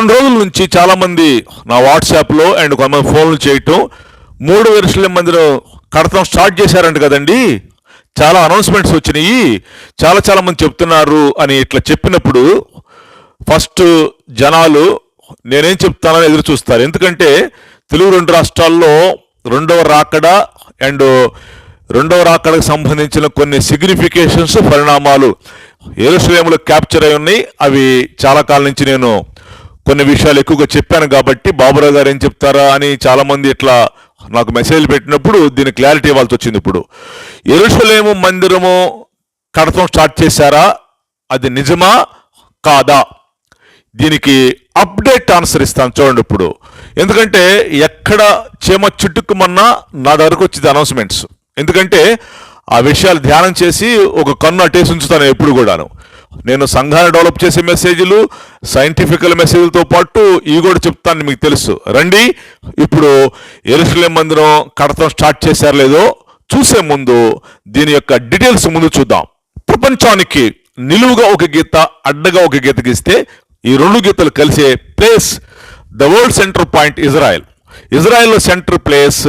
రెండు రోజుల నుంచి చాలామంది నా వాట్సాప్లో అండ్ కొంతమంది ఫోన్లు చేయటం మూడు ఎరుసలేం మందిరం కడతం స్టార్ట్ చేశారంట కదండి. చాలా అనౌన్స్మెంట్స్ వచ్చినాయి. చాలా చాలా మంది చెప్తున్నారు అని ఇట్లా చెప్పినప్పుడు ఫస్ట్ జనాలు నేనేం చెప్తానని ఎదురు చూస్తారు. ఎందుకంటే తెలుగు రెండు రాష్ట్రాల్లో రెండవ రాకడ అండ్ రెండవ రాకడకు సంబంధించిన కొన్ని సిగ్నిఫికేషన్స్ పరిణామాలు ఏరుశ్లేములో క్యాప్చర్ అయి ఉన్నాయి. అవి చాలా కాలం నుంచి నేను కొన్ని విషయాలు ఎక్కువగా చెప్పాను కాబట్టి బాబురావు గారు ఏం చెప్తారా అని చాలామంది ఇట్లా నాకు మెసేజ్ పెట్టినప్పుడు దీని క్లారిటీ ఇవ్వాల్సి వచ్చింది ఇప్పుడు. ఎరుషలేము మందిరము కడతం స్టార్ట్ చేశారా? అది నిజమా? కాదా? దీనికి అప్డేట్ ఆన్సర్ ఇస్తాను చూడండి ఇప్పుడు. ఎందుకంటే ఎక్కడ చేమ చుట్టుకుమన్నా నా దగ్గరకు వచ్చింది అనౌన్స్మెంట్స్. ఎందుకంటే ఆ విషయాలు ధ్యానం చేసి ఒక కన్ను అటేసి ఉంచుతాను ఎప్పుడు కూడాను. నేను సంఘాన్ని డెవలప్ చేసే మెసేజ్లు సైంటిఫికల్ మెసేజ్లతో పాటు ఇవి కూడా చెప్తాను మీకు తెలుసు. రండి ఇప్పుడు ఎరుసలేం మందిరం కడతం స్టార్ట్ చేశారు లేదో చూసే ముందు దీని యొక్క డీటెయిల్స్ ముందు చూద్దాం. ప్రపంచానికి నిలువుగా ఒక గీత అడ్డగా ఒక గీత గీస్తే ఈ రెండు గీతలు కలిసే place the world centre point Israel. Israel centre place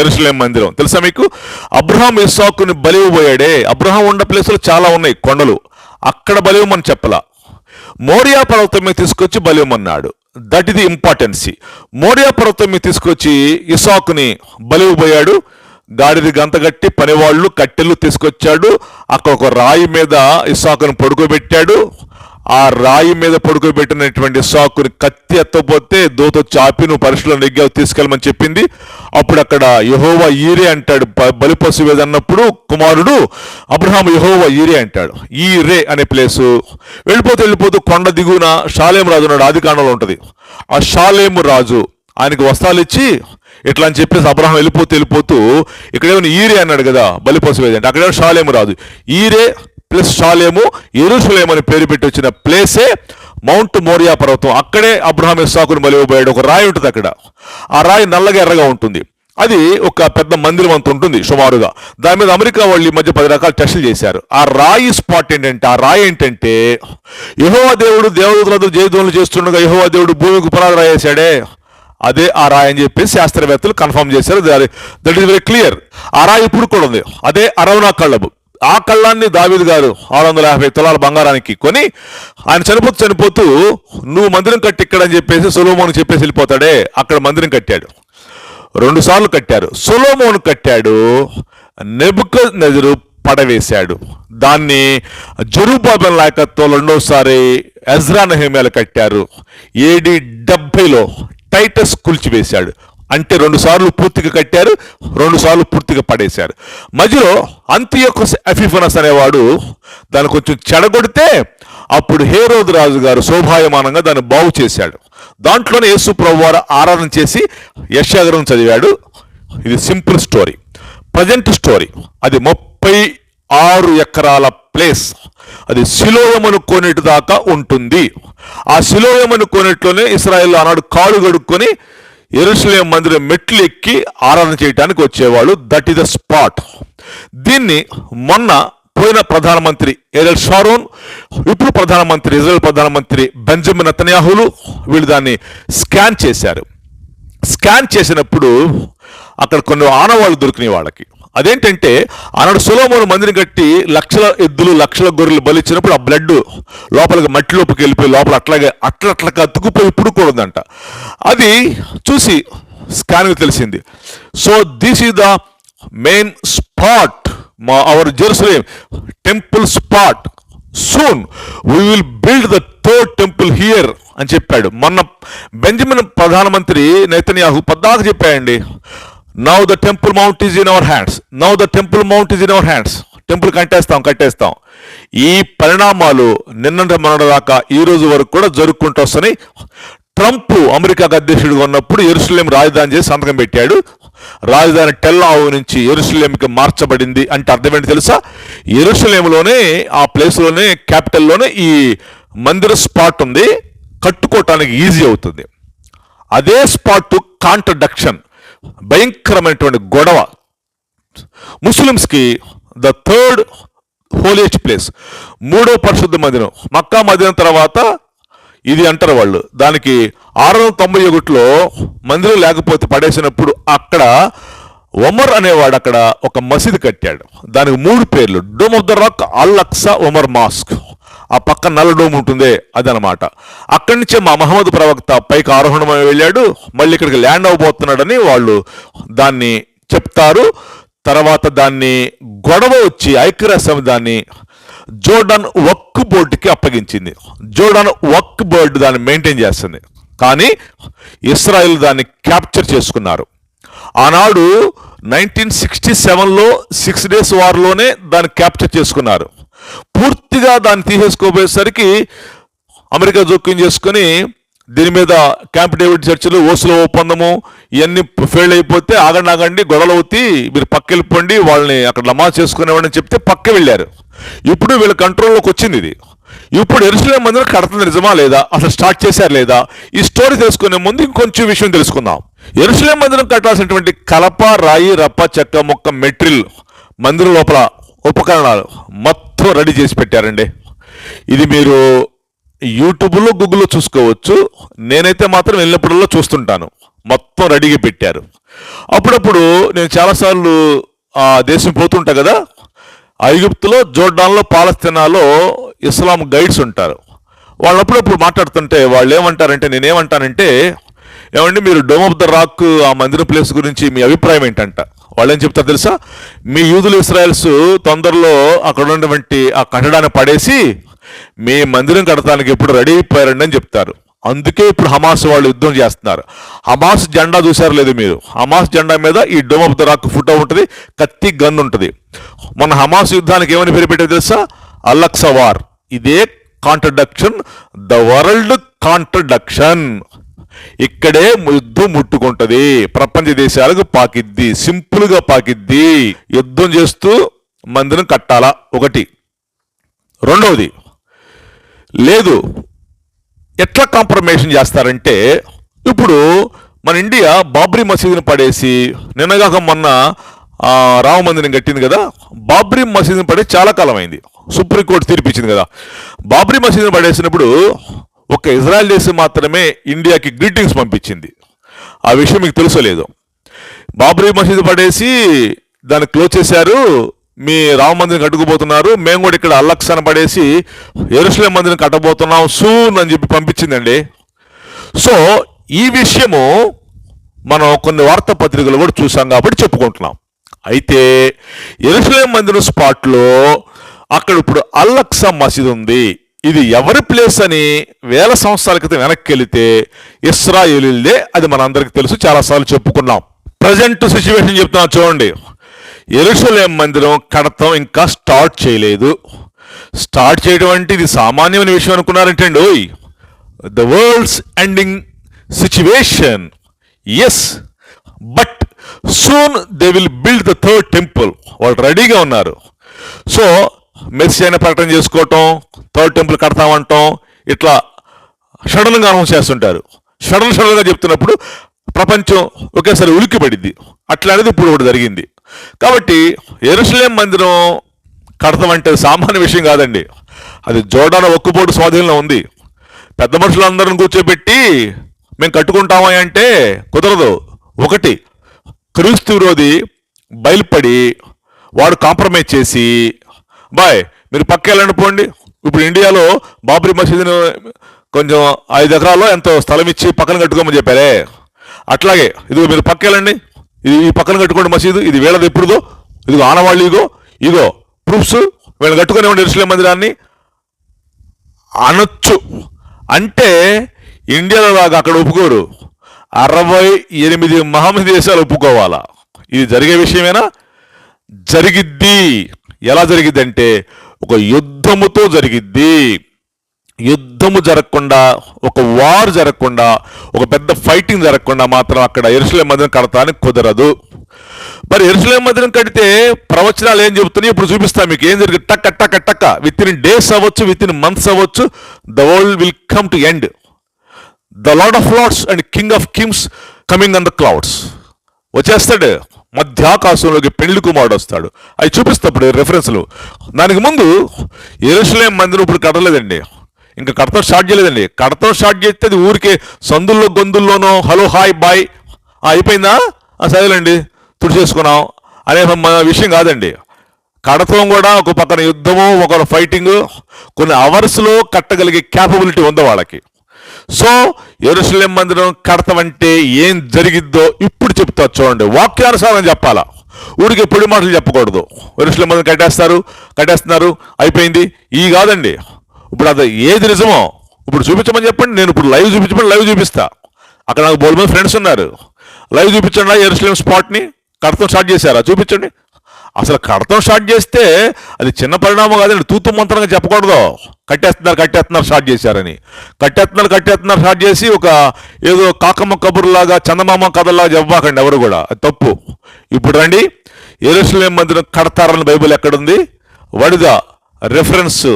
Jerusalem మందిరం. తెలుసా మీకు? అబ్రహాం ఇస్సాకుని పోయాడే అబ్రహాం ఉన్న ప్లేసులు చాలా ఉన్నాయి కొండలు. అక్కడ బలివమని చెప్పలా. మోరియా పర్వతం మీద తీసుకొచ్చి బలివమన్నాడు దట్ ఇది ఇంపార్టెన్సీ మోరియా పర్వతం మీద తీసుకొచ్చి ఇసాకుని బలివబోయాడు గాడిది గంతగట్టి పనివాళ్ళు కట్టెలు తీసుకొచ్చాడు. అక్కడ ఒక రాయి మీద ఇసాకును పడుకోబెట్టాడు. ఆ రాయి మీద పడుకోబెట్టినటువంటి సాకుని కత్తి ఎత్తపోతే దోత చాపి నువ్వు పరిశీలన దగ్గర తీసుకెళ్ళమని చెప్పింది. అప్పుడు అక్కడ యహోవా ఈరే అంటాడు బ- బలి పశువు ఏదన్నప్పుడు కుమారుడు అబ్రహాం యహోవా ఈరే అంటాడు. ఈ రే అనే ప్లేసు. వెళ్ళిపోతూ వెళ్ళిపోతూ కొండ దిగున షాలేం రాజు ఉన్నాడు ఆది కాండంలో ఉంటుంది. ఆ షాలేము రాజు ఆయనకి వస్త్రాలు ఇచ్చి ఇట్లా అని చెప్పేసి అబ్రహం వెళ్ళిపోతూ వెళ్ళిపోతూ ఇక్కడేమో ఈరే అన్నాడు కదా బలిపశువు ఏదంటే అక్కడేమో షాలేము రాజు. ఈరే ప్లస్ షాలేము ఎరుషలేం అని పేరు పెట్టి వచ్చిన ప్లేసే మౌంట్ మోరియా పర్వతం. అక్కడే అబ్రహాం ఇస్సాకుని మలివబోయాడు ఒక రాయి ఉంటుంది అక్కడ. ఆ రాయి నల్లగా ఎర్రగా ఉంటుంది. అది ఒక పెద్ద మందిరం అంత ఉంటుంది సుమారుగా. దాని మీద అమెరికా వాళ్ళు ఈ మధ్య పది రకాల టెస్టులు చేశారు. ఆ రాయి స్పాట్ ఏంటంటే ఆ రాయి ఏంటంటే యహోవా దేవుడు దేవదూతలతో జయధ్వనులు చేస్తుండగా యహోవా దేవుడు భూమికి పునాది రాయేశాడే. అదే ఆ రాయి అని చెప్పేసి శాస్త్రవేత్తలు కన్ఫర్మ్ చేశారు. దట్ ఈస్ వెరీ క్లియర్ ఆ రాయి ఇప్పుడు కూడా ఉంది. అదే అరవనా కళ్ళబు ఆ కళ్ళాన్ని దావీదు గారు ఆరు వందల యాభై తులాల బంగారానికి కొని ఆయన చనిపోతూ చనిపోతూ నువ్వు మందిరం కట్టి ఇక్కడ అని చెప్పేసి సులోమోను చెప్పేసి వెళ్ళిపోతాడే అక్కడ మందిరం కట్టాడు. రెండు సార్లు కట్టారు. సులోమోను కట్టాడు నెబుక నజరు పడవేశాడు. దాన్ని జరుబాబెన్ నాయకత్వంలో రెండోసారి ఎజ్రా నహిమేలు కట్టారు. ఏడి డెబ్బైలో టైటస్ కూల్చివేశాడు. అంటే రెండు సార్లు పూర్తిగా కట్టారు రెండు సార్లు పూర్తిగా పడేశారు. మధ్యలో అంత్యొక్క అఫీఫనస్ అనేవాడు దాన్ని కొంచెం చెడగొడితే అప్పుడు హేరోద్ రాజు గారు శోభాయమానంగా దాన్ని బాగు చేశాడు. దాంట్లోనే యేసు ప్రభు వారు ఆరాధన చేసి యశాగరం చదివాడు. ఇది సింపుల్ స్టోరీ. Present story. అది ముప్పై ఆరు ఎకరాల ప్లేస్. అది శిలోయమను కోనేటి దాకా ఉంటుంది. ఆ శిలోయమను కోనేటిలోనే ఇస్రాయేల్ ఆనాడు కాళ్ళు కడుక్కొని ఎరుసలేం మందిరం మెట్లు ఎక్కి ఆరాధన చేయడానికి వచ్చేవాళ్ళు. దట్ ఈస్ ద స్పాట్ దీన్ని మొన్న పోయిన ప్రధానమంత్రి ఏరల్ షారోన్ ఇప్పుడు ప్రధానమంత్రి ఇజ్రాయెల్ ప్రధానమంత్రి బెంజమిన్ అతన్యాహులు వీళ్ళు దాన్ని స్కాన్ చేశారు. స్కాన్ చేసినప్పుడు అక్కడ కొన్ని ఆనవాళ్ళు దొరికినాయి వాళ్ళకి. అదేంటంటే ఆనాడు సులోమోను మందిని కట్టి లక్షల ఎద్దులు లక్షల గొర్రెలు బలిచ్చినప్పుడు ఆ బ్లడ్ లోపలికి మట్టి లోపలికి వెళ్ళిపోయి లోపల అట్లాగే అట్లా అట్లా అతుకుపోయి ఇప్పుడు కూడా ఉందంట. అది చూసి స్కాన్కి తెలిసింది. So this is the main spot మా our Jerusalem temple spot soon we will build the third temple here అని చెప్పాడు. మొన్న బెంజమిన్ ప్రధానమంత్రి నైతన్యాహు పద్దాక చెప్పాయండి now the Temple Mount is in our hands now the Temple Mount is in our hands temple కట్టేస్తాం కట్టేస్తాం. ఈ పరిణామాలు నిన్న మొన్నటి దాకా ఈ రోజు వరకు కూడా జరుపుకుంటూ వస్తున్నాయి. ట్రంప్ అమెరికాకు అధ్యక్షుడిగా ఉన్నప్పుడు ఎరుసలేం రాజధాని చేసి సంతకం పెట్టాడు. రాజధాని టెల్లావు నుంచి ఎరుసలేంకి మార్చబడింది అంటే అర్థం ఏంటి తెలుసా? ఎరుసలేంలోనే ఆ ప్లేస్లోనే క్యాపిటల్లోనే ఈ మందిర స్పాట్ ఉంది. కట్టుకోవటానికి ఈజీ అవుతుంది. అదే స్పాట్ కాంట్రడక్షన్ భయంకరమైనటువంటి గొడవ. ముస్లిమ్స్కి ద థర్డ్ హోలియస్ట్ ప్లేస్ మూడో పరిశుద్ధ మందిరం. మక్కా మదినం తర్వాత ఇది అంటారు వాళ్ళు. దానికి ఆరు వందల తొంభై ఒకటిలో మందిరం లేకపోతే పడేసినప్పుడు అక్కడ ఒమర్ అనేవాడు అక్కడ ఒక మసీదు కట్టాడు. దానికి మూడు పేర్లు. Dome of the Rock Al Aqsa Omar mosque. ఆ పక్క నల్ల డోమ్ ఉంటుందే అదనమాట. అక్కడి నుంచే మా మహమ్మద్ ప్రవక్త పైకి ఆరోహణమై వెళ్ళాడు. మళ్ళీ ఇక్కడికి ల్యాండ్ అవబోతున్నాడని వాళ్ళు దాన్ని చెప్తారు. తర్వాత దాన్ని గొడవ వచ్చి ఐక్యరాజ్యం దాన్ని జోర్డన్ వక్ బోర్డుకి అప్పగించింది. జోర్డన్ వక్ బోర్డు దాన్ని మెయింటైన్ చేస్తుంది. కానీ ఇస్రాయిల్ దాన్ని క్యాప్చర్ చేసుకున్నారు. ఆనాడు నైన్టీన్ సిక్స్టీ సెవెన్లో సిక్స్ డేస్ వార్లోనే దాన్ని క్యాప్చర్ చేసుకున్నారు. పూర్తిగా దాన్ని తీసేసుకోబోయేసరికి అమెరికా జోక్యం చేసుకొని దీని మీద క్యాంప్ డేవిడ్ చర్చలు ఓసులో ఒప్పందము ఇవన్నీ ఫెయిల్ అయిపోతే ఆగండి ఆగండి గొడవలు అవుతాయి మీరు పక్క వెళ్ళిపోండి వాళ్ళని అక్కడ నమాజ్ చేసుకునేవాడిని చెప్తే పక్క వెళ్ళారు. ఇప్పుడు వీళ్ళ కంట్రోల్లోకి వచ్చింది ఇది. ఇప్పుడు ఎరుసలేం మందిరం కడుతుంది నిజమా లేదా? అసలు స్టార్ట్ చేశారు లేదా? ఈ స్టోరీ తెలుసుకునే ముందు ఇంకొంచెం విషయం తెలుసుకుందాం. ఎరుసలేం మందిరం కట్టాల్సినటువంటి కలప రాయి రప్ప చెక్క మొక్క మెట్రిల్ మందిరం లోపల ఉపకరణాలు మొత్తం రెడీ చేసి పెట్టారండి. ఇది మీరు యూట్యూబ్లో గూగుల్లో చూసుకోవచ్చు. నేనైతే మాత్రం వెళ్ళినప్పుడల్లా చూస్తుంటాను. మొత్తం రెడీగా పెట్టారు. అప్పుడప్పుడు నేను చాలాసార్లు ఆ దేశం పోతుంటా కదా? ఐగుప్తులో జోర్డాన్లో పాలస్తీనాలో ఇస్లాం గైడ్స్ ఉంటారు. వాళ్ళు అప్పుడప్పుడు మాట్లాడుతుంటే వాళ్ళు ఏమంటారంటే నేనేమంటానంటే ఏమండి మీరు డోమ్ ఆఫ్ ద రాక్ ఆ మందిర ప్లేస్ గురించి మీ అభిప్రాయం ఏంటంట? వాళ్ళు ఏం చెప్తారు తెలుసా? మీ యూదులు ఇస్రాయల్స్ తొందరలో అక్కడ ఉన్నటువంటి ఆ కట్టడాన్ని పడేసి మీ మందిరం కడతానికి ఎప్పుడు రెడీ అయిపోయారండి అని చెప్తారు. అందుకే ఇప్పుడు హమాస్ వాళ్ళు యుద్ధం చేస్తున్నారు. హమాస్ జెండా చూసారు లేదు మీరు? హమాస్ జెండా మీద ఈ Dome of the Rock photo ఉంటుంది కత్తి గన్ ఉంటుంది. మన హమాస్ యుద్ధానికి ఏమని పేరు పెట్టారు తెలుసా? అల్లక్స వార్ ఇదే కాంట్రడక్షన్ ద వరల్డ్ కాంట్రడక్షన్ ఇక్కడే యుద్ధం ముట్టుకుంటది. ప్రపంచ దేశాలకు పాకిద్ది సింపుల్గా పాకిద్ది. యుద్ధం చేస్తూ మందిరం కట్టాలా? ఒకటి. రెండవది లేదు ఎట్లా కాంప్రమైజేషన్ చేస్తారంటే ఇప్పుడు మన ఇండియా బాబ్రీ మసీదుని పడేసి నిన్నగాక మొన్న రామ మందిరం కట్టింది కదా బాబ్రీ మసీదుని పడే చాలా కాలం అయింది సుప్రీంకోర్టు తీర్పిచ్చింది కదా. బాబ్రీ మసీదుని పడేసినప్పుడు ఒక ఇజ్రాయెల్ దేశం మాత్రమే ఇండియాకి గ్రీటింగ్స్ పంపించింది. ఆ విషయం మీకు తెలుసలేదు? బాబ్రీ మసీదు పడేసి దాన్ని క్లోజ్ చేశారు. మీ రామ మందిరం కట్టుకుపోతున్నారు. మేము కూడా ఇక్కడ అల్లక్సన పడేసి ఎరుసలేం మందిరం కట్టబోతున్నాం. సూన్ అని చెప్పి పంపించిందండి. సో ఈ విషయము మనం కొన్ని వార్తాపత్రికలు కూడా చూసాం కాబట్టి చెప్పుకుంటున్నాం. అయితే ఎరుసలేం మందిరం స్పాట్లో అక్కడ ఇప్పుడు అల్లక్సా మసీద్ ఉంది. ఇది ఎవరి ప్లేస్ అని వేల సంవత్సరాల క్రితం వెనక్కి వెళితే ఇస్రాయేలీలదే అది మనందరికీ తెలుసు. చాలాసార్లు చెప్పుకున్నాం. ప్రజెంట్ సిచ్యువేషన్ చెప్తున్నా చూడండి. ఎరుసలేం మందిరం కడతం ఇంకా స్టార్ట్ చేయలేదు. స్టార్ట్ చేయడం అంటే ఇది సామాన్యమైన విషయం అనుకున్నారంటే అండి ఓయ్. The world's ending situation yes but soon they will build the third temple వాళ్ళు రెడీగా ఉన్నారు. సో మెస్సీ అయిన ప్రకటన చేసుకోవటం థర్డ్ టెంపుల్ కడతామంటాం ఇట్లా షడన్గా అనౌన్స్ చేస్తుంటారు. షడన్ షడన్గా చెప్తున్నప్పుడు ప్రపంచం ఒకేసారి ఉలిక్కిపడింది. అట్లా అట్లాంటిది ఇప్పుడు ఒకటి జరిగింది. కాబట్టి ఎరుసలేం మందిరం కడతాం అంటే సామాన్య విషయం కాదండి. అది జోడాన ఒక్కుపోటు స్వాధీనంలో ఉంది. పెద్ద మనుషులందరిని కూర్చోబెట్టి మేము కట్టుకుంటామా అంటే కుదరదు. ఒకటి క్రీస్తు విరోధి బయలుపడి వాడు కాంప్రమైజ్ చేసి బాయ్ మీరు పక్క వెళ్ళండి పోండి. ఇప్పుడు ఇండియాలో బాబ్రీ మసీదును కొంచెం ఐదు ఎకరాల్లో ఎంతో స్థలం ఇచ్చి పక్కన కట్టుకోమని చెప్పారే. అట్లాగే ఇదిగో మీరు పక్క వెళ్ళండి ఇది ఈ పక్కన కట్టుకోండి మసీదు ఇది వీళ్ళది ఎప్పుడుదో? ఇదిగో ఆనవాళ్ళు ఇగో ఇగో ప్రూఫ్స్. వీళ్ళని కట్టుకునేవ్వండి ఇరుసలేం మందిరాన్ని. అనొచ్చు. అంటే ఇండియాలో లాగా అక్కడ ఒప్పుకోరు. అరవై ఎనిమిది మహమ్మద్ దేశాలు ఒప్పుకోవాలా? ఇది జరిగే విషయమేనా? జరిగిద్ది. ఎలా జరిగిద్దంటే ఒక యుద్ధముతో జరిగిద్ది. యుద్ధము జరగకుండా ఒక వార్ జరగకుండా ఒక పెద్ద ఫైటింగ్ జరగకుండా మాత్రం అక్కడ ఎరుసలేం మందిరం కడతానికి కుదరదు. మరి ఎరుసలేం మందిరం కడితే ప్రవచనాలు ఏం చెబుతున్నాయి? ఇప్పుడు చూపిస్తా మీకు ఏం జరిగింది. టక్క టక్క టక్క. విత్ ఇన్ డేస్ అవ్వచ్చు విత్ ఇన్ మంత్స్ అవ్వచ్చు the world will come to end the lord of lords and king of kings coming on the clouds వచ్చేస్తాడు. మధ్యాకాశంలోకి పెళ్ళి కుమారుడు వస్తాడు. అవి చూపిస్తప్పుడు రెఫరెన్స్లు దానికి ముందు ఎరుసలేం మందిరం ఇప్పుడు కట్టలేదండి. ఇంకా కడతం స్టార్ట్ చేయలేదండి. కడతం స్టార్ట్ చేస్తే అది ఊరికే సందుల్లో గొంతుల్లోనో హలో హాయ్ బాయ్ అయిపోయిందా? ఆ, సరేలేండి తుడిచేసుకున్నాం అనే మన విషయం కాదండి. కడతం కూడా ఒక పక్కన యుద్ధము ఒక ఫైటింగ్ కొన్ని అవర్స్లో కట్టగలిగే క్యాపబిలిటీ ఉంది వాళ్ళకి. సో ఎరుసలేం మందిరం కడతామంటే ఏం జరిగిద్దో ఇప్పుడు చెప్తా చూడండి. వాక్యానుసారం చెప్పాలా? ఊరికి పొడి మాటలు చెప్పకూడదు. ఎరుసలేం మందిరం కట్టేస్తారు కట్టేస్తున్నారు అయిపోయింది. ఈ కాదండి. ఇప్పుడు అది ఏది నిజమో ఇప్పుడు చూపించమని చెప్పండి. నేను ఇప్పుడు లైవ్ చూపించమని లైవ్ చూపిస్తా. అక్కడ నాకు బోల్ మంది ఫ్రెండ్స్ ఉన్నారు. లైవ్ చూపించండి ఎరుసలేం స్పాట్ని కడతం స్టార్ట్ చేశారా? చూపించండి. అసలు కడతం స్టార్ట్ చేస్తే అది చిన్న పరిణామం కాదండి. తూతు మంత్రంగా చెప్పకూడదు. కట్టేస్తున్నారు కట్టేస్తున్నారు స్టార్ట్ చేశారని. కట్టేస్తున్నారు కట్టేస్తున్నారు స్టార్ట్ చేసి ఒక ఏదో కాకమ్మ కబుర్లాగా చందమామ కథలాగా చెప్పబాకండి ఎవరు కూడా. అది తప్పు. ఇప్పుడు రండి. ఎరుసలేం మందిరం కడతారని బైబిల్ ఎక్కడుంది? వడిద రెఫరెన్స్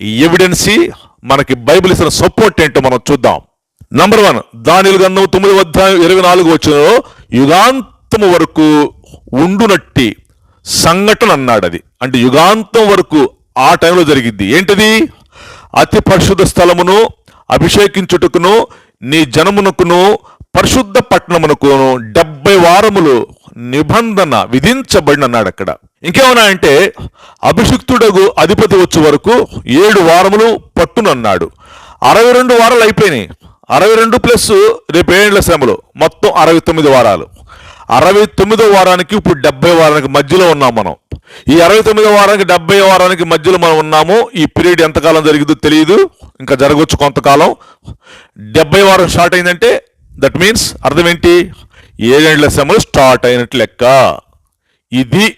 ఎవిడెన్సీ మనకి బైబిల్ ఇస్తున్న సపోర్ట్ ఏంటో మనం చూద్దాం. నంబర్ వన్ దానిలు గంధం తొమ్మిది వద్ద ఇరవై నాలుగు వచ్చిన యుగాంతము వరకు ఉండునట్టి. సంఘటన అన్నాడు అది. అంటే యుగాంతం వరకు ఆ టైంలో జరిగింది ఏంటిది? అతి పరిశుద్ధ స్థలమును అభిషేకించుటకును నీ జనమునకును పరిశుద్ధ పట్టణమునకును డెబ్బై వారములు నిబంధన విధించబడిన అన్నాడు అక్కడ. ఇంకేమన్నా అంటే అభిషిక్తుడగు అధిపతి వచ్చే వరకు ఏడు వారములు పట్టునన్నాడు అరవై రెండు వారాలు అయిపోయినాయి. అరవై రెండు ప్లస్ రేపు శ్రమలు. మొత్తం అరవై తొమ్మిది వారాలు. అరవై తొమ్మిదో వారానికి ఇప్పుడు డెబ్బై వారానికి మధ్యలో ఉన్నాం మనం. ఈ అరవై తొమ్మిదో వారానికి డెబ్బై వారానికి మధ్యలో మనం ఉన్నాము. ఈ పీరియడ్ ఎంతకాలం జరిగిందో తెలియదు. ఇంకా జరగవచ్చు కొంతకాలం. డెబ్బై వారం స్టార్ట్ అయిందంటే దట్ మీన్స్ అర్థం ఏంటి? ఏడేళ్ళ శ్రమలు స్టార్ట్ అయినట్లు లెక్క. ఇది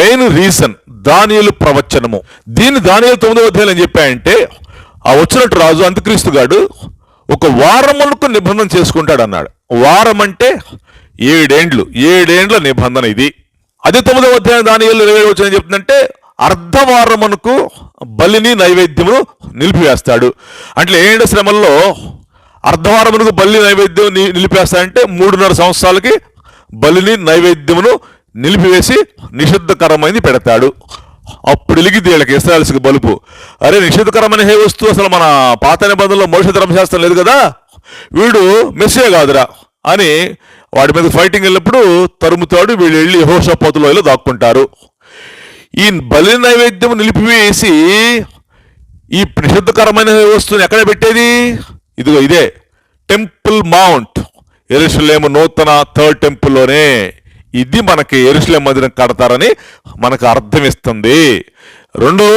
మెయిన్ రీజన్ దానియలు ప్రవచనము. దీన్ని దానియలు తొమ్మిదో అధ్యాయులు అని చెప్పాయంటే ఆ వచ్చినట్టు రాజు అంత్యక్రీస్తు గాడు ఒక వారములకు నిబంధన చేసుకుంటాడు అన్నాడు వారం అంటే ఏడేండ్లు ఏడేండ్ల నిబంధన ఇది. అది తొమ్మిదవ అధ్యాయం దానియలు ఇరవై వచ్చిన చెప్తుందంటే అర్ధవారమునకు బలిని నైవేద్యమును నిలిపివేస్తాడు. అంటే ఏడు శ్రమల్లో అర్ధవారమునకు బలి నైవేద్యం ని- నిలిపేస్తాడంటే మూడున్నర సంవత్సరాలకి బలిని నైవేద్యమును నిలిపివేసి నిషిద్ధకరమైంది పెడతాడు. అప్పుడు వెలిగిద్ది వీళ్ళకి ఇస్రాయల్స్కి బలుపు. అరే నిషిద్ధకరమైన హే వస్తువు? అసలు మన పాత నిబంధనలో మోష ధర్మశాస్త్రం లేదు కదా? వీడు మెస్సే కాదురా అని వాడి మీద ఫైటింగ్ వెళ్ళినప్పుడు తరుముతాడు వీళ్ళు వెళ్ళి హోషపోతులో దాక్కుంటారు. ఈ బలి నైవేద్యం నిలిపివేసి ఈ నిషిద్ధకరమైన వస్తువుని ఎక్కడ పెట్టేది? ఇదిగో ఇదే టెంపుల్ మౌంట్ ఎరుసలేము నూతన థర్డ్ టెంపుల్లోనే ఇది మనకి ఎరుసలేం మందిరం కడతారని మనకు అర్థం ఇస్తుంది. రెండో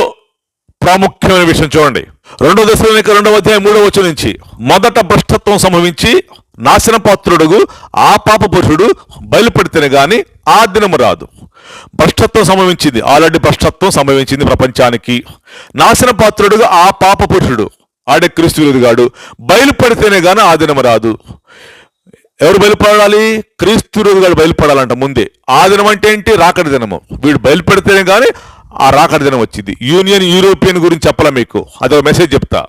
ప్రాముఖ్యమైన విషయం చూడండి. రెండో దశలో రెండవ అధ్యాయం మూడవ వచ్చి నుంచి మొదట భ్రష్టత్వం సంభవించి నాశనపాత్రుడుగు ఆ పాప పురుషుడు బయలుపడితేనే గాని ఆ దినము రాదు. భ్రష్టత్వం సంభవించింది. ఆల్రెడీ భ్రష్టత్వం సంభవించింది ప్రపంచానికి. నాశనపాత్రుడుగా ఆ పాప పురుషుడు ఆడే క్రీస్తు విరుదుగాడు బయలుపడితేనే గాని ఆ దినము రాదు. ఎవరు బయలుపడాలి? క్రీస్తు విరుదుగాడు బయలుపడాలంట ముందే. ఆ దినం అంటే ఏంటి? రాకడి దినము. వీడు బయలుపెడితేనే కానీ ఆ రాకడి దినం వచ్చింది. యూనియన్ యూరోపియన్ గురించి చెప్పాల మీకు. అదొక మెసేజ్ చెప్తా.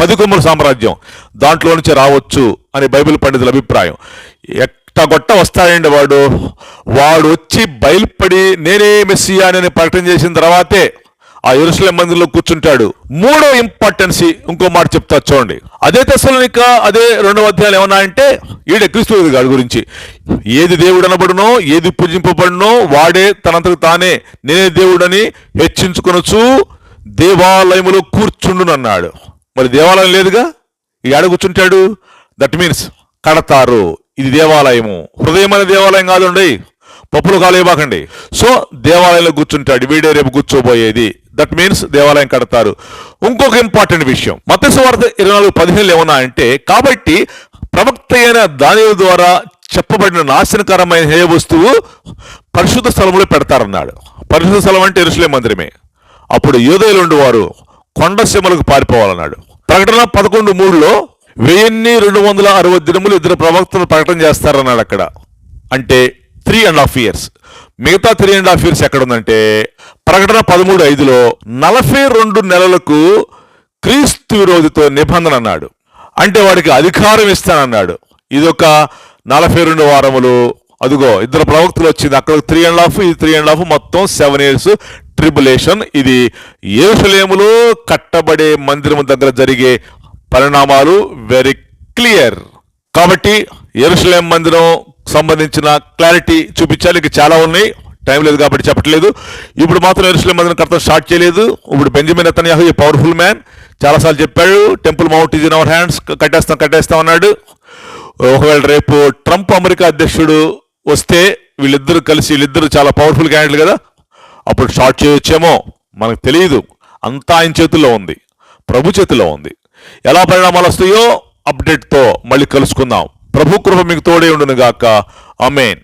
పది కొమ్మల సామ్రాజ్యం. దాంట్లో నుంచి రావచ్చు. అని బైబిల్ పండితుల అభిప్రాయం. ఎట్టగొట్ట వస్తాడండి వాడు? వాడు వచ్చి బయలుపడి నేనే మెస్సియానని ప్రకటన చేసిన తర్వాతే ఆ ఎరుసలేం మందిరంలో కూర్చుంటాడు. మూడో ఇంపార్టెన్సీ ఇంకో మాట చెప్తా చూడండి. అదే తెసలోనిక అదే రెండవ అధ్యాయాలు ఏమన్నా అంటే ఈడే క్రీస్తు గారి గురించి. ఏది దేవుడు అనబడునో ఏది పూజింపబడునో వాడే తనంతకు తానే నేనే దేవుడని హెచ్చించుకొనొచ్చు దేవాలయములో కూర్చుండునన్నాడు. మరి దేవాలయం లేదుగా? ఈ ఆడ కూర్చుంటాడు? దట్ మీన్స్ కడతారు. ఇది దేవాలయము. హృదయమైన దేవాలయం కాదండి. పప్పులు కాలేబాకండి సో దేవాలయంలో కూర్చుంటాడు. వీడే రేపు కూర్చోబోయేది. దట్ మీన్స్ దేవాలయం కడతారు. ఇంకొక ఇంపార్టెంట్ విషయం. మత్స్యవార్త ఇరవై నాలుగు పదిహేనులు ఏమన్నా అంటే కాబట్టి ప్రవక్త అయిన దాని ద్వారా చెప్పబడిన నాశనకరమైన హే వస్తువు పరిశుద్ధ స్థలంలో పెడతారన్నాడు. పరిశుద్ధ స్థలం అంటే ఎరుసలే మందిరమే. అప్పుడు యోదయులుండి వారు కొండ సీమలకు పారిపోవాలన్నాడు. ప్రకటన పదకొండు మూడులో వెయ్యిన్ని రెండు వందల అరవై దినములు ఇద్దరు ప్రవక్తలు ప్రకటన చేస్తారన్నాడు అక్కడ. అంటే త్రీ అండ్ హాఫ్ ఇయర్స్ మిగతా త్రీ అండ్ హాఫ్ ఇయర్స్ ఎక్కడ ఉందంటే ప్రకటన పదమూడు ఐదులో నలభై రెండు నెలలకు క్రీస్తు విరోధితో నిబంధన అన్నాడు. అంటే వాడికి అధికారం ఇస్తానన్నాడు. ఇది ఒక నలభై రెండు వారములు అదిగో ఇద్దరు ప్రవక్తలు వచ్చింది. అక్కడ త్రీ అండ్ హాఫ్ ఇది త్రీ అండ్ హాఫ్ మొత్తం సెవెన్ ఇయర్స్ ట్రిబులేషన్ ఇది ఏరుసలేములో కట్టబడే మందిరం దగ్గర జరిగే పరిణామాలు వెరీ క్లియర్ కాబట్టి ఎరుసలేం మందిరం సంబంధించిన క్లారిటీ చూపించాలి. చాలా ఉన్నాయి. టైం లేదు కాబట్టి చెప్పట్లేదు. ఇప్పుడు మాత్రం ఎరుసలేం మందిరం కడతాం స్టార్ట్ చేయలేదు. ఇప్పుడు బెంజమిన్ అతన్యాహు ఈ పవర్ఫుల్ మ్యాన్ చాలాసార్లు చెప్పాడు Temple Mount is in our hands కట్టేస్తాం కట్టేస్తాం అన్నాడు. ఒకవేళ రేపు ట్రంప్ అమెరికా అధ్యక్షుడు వస్తే వీళ్ళిద్దరు కలిసి వీళ్ళిద్దరు చాలా పవర్ఫుల్ క్యాండిడేట్ కదా. అప్పుడు స్టార్ట్ చేయొచ్చేమో? మనకు తెలియదు అంతా ఆయన చేతుల్లో ఉంది. ప్రభు చేతిలో ఉంది. ఎలా పరిణామాలు వస్తాయో అప్డేట్తో మళ్ళీ కలుసుకుందాం. ప్రభు కృప మీకు తోడే ఉండును గాక అమేన్